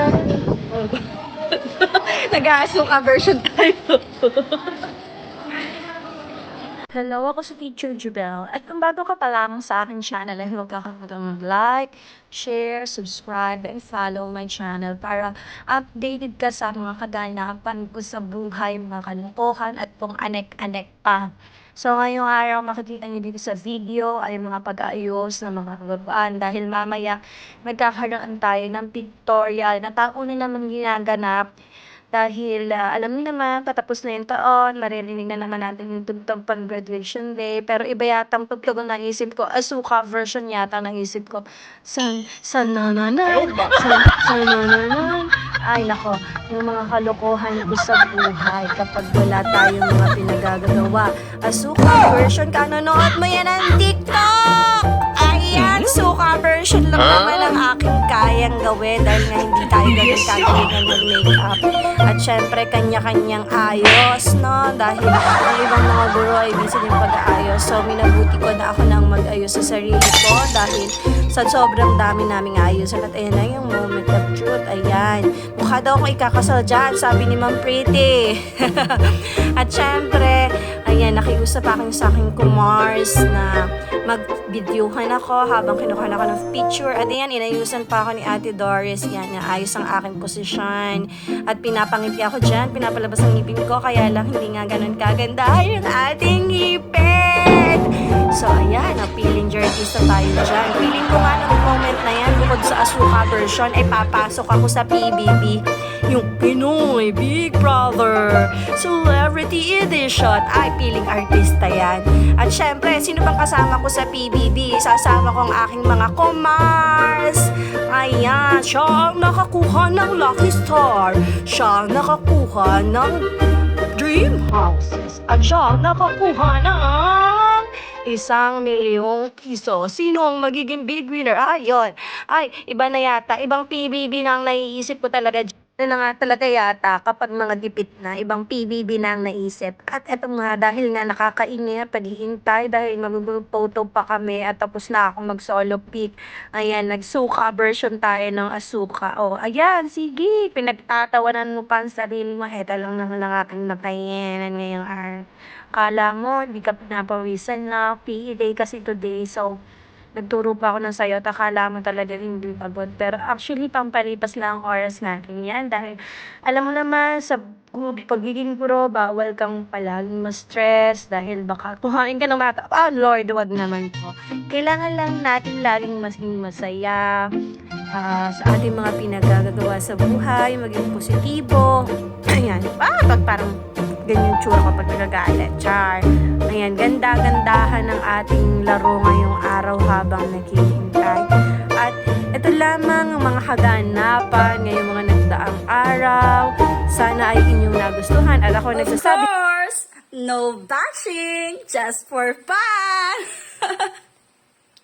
version. Nag-aasuka version tayo. Hello, ako si Teacher Jubel. At kung bago ka pa lang sa aking channel, ay huwag kakalimutan mag-like, share, subscribe, and follow my channel para updated ka sa mga kaganapan ko sa buhay, mga kalukuhan, at kung anek-anek pa. So, ngayong araw, makikita niyo dito sa video ay mga pag-aayos ng mga kagabaan dahil mamaya magkakaroon tayo ng pictorial na taon na naman ginaganap dahil ah, alam niyo naman, patapos na yung taon, maririnig na naman natin yung tugtog pang graduation day. Pero iba yata ang tugtog ang naisip ko. Asuka version yata ang naisip ko. San, san na na na, san, san na na na. Ay nako, yung mga kalokohan ko sa buhay kapag wala tayong mga pinagagagawa. Asuka version, kanonood mo yan ang TikTok! Ayan, suka version lang naman ang aking kayang gawin dahil nga hindi tayo ganun kagalingan mag-makeup. At syempre, kanya-kanyang ayos, no? Dahil ang ibang mga guro ay busy yung pag-aayos. So, minabuti ko na ako nang mag-ayos sa sarili ko dahil sa sobrang dami naming ayusan. At ayan na yung moment of truth. Ayan. Mukha daw akong ikakasal dyan, sabi ni Ma'am Pretty. At syempre, ayan, nakiusap akin sa aking kumars na mag-videohan ako habang kinukuha ako ng picture. At ayan, inayusan pa ako ni Ate Doris. Yan, naayos ang aking posisyon. At pinapangiti ako dyan, pinapalabas ang ngipin ko. Kaya lang, hindi nga ganun kaganda yung ating ngipin. So, ayan, na feeling jerkista tayo dyan. Feeling bukod sa Asuka version, ay papasok ako sa PBB. Yung Pinoy Big Brother Celebrity Edition. Ay, feeling artista yan. At syempre, sino bang kasama ko sa PBB? Sasama ko ang aking mga kumars. Ayan, siya ang nakakuha ng Lucky Star. Siya ang nakakuha ng Dream Houses. At siya ang nakakuha ng isang milyong piso. Sino ang magiging big winner? Ay, yun. Ay, iba na yata. Ibang PBB na ang naiisip ko talaga. Na nga talaga yata kapag mga dipit na, ibang PBB na ang naisip. At eto nga, dahil nga nakakaingay, paghihintay, dahil mag-photo pa kami at tapos na ako mag-solo pic. Ayan, nagsuka version tayo ng asuka. O, ayan, sige, pinagtatawanan mo pa ang sarili mo. Eto lang naman ang aking nakayanan ngayong araw. Kala mo, hindi ka pinapawisan na PE day kasi today. So, nagturo pa ako ng sayo at akala mo talaga hindi pagod. Pero actually, pampalipas lang ang oras natin yan. Dahil, alam mo naman, sa pagiging guro, bawal kang palaging ma-stress dahil baka tuhain ka ng mata. Ah, Lord, wag naman po. Kailangan lang natin laging maging masaya ah, sa ating mga pinagagagawa sa buhay, maging positibo. Ayan, ah, pag parang ganyan tsura kapag nagagalit. Char. Ayan, ganda-gandahan ng ating laro ngayong araw habang naghihintay. At ito lamang ang mga kaganapan ngayong mga nagdaang araw. Sana ay inyong nagustuhan. At ako nagsasabi, course, no bashing, just for fun.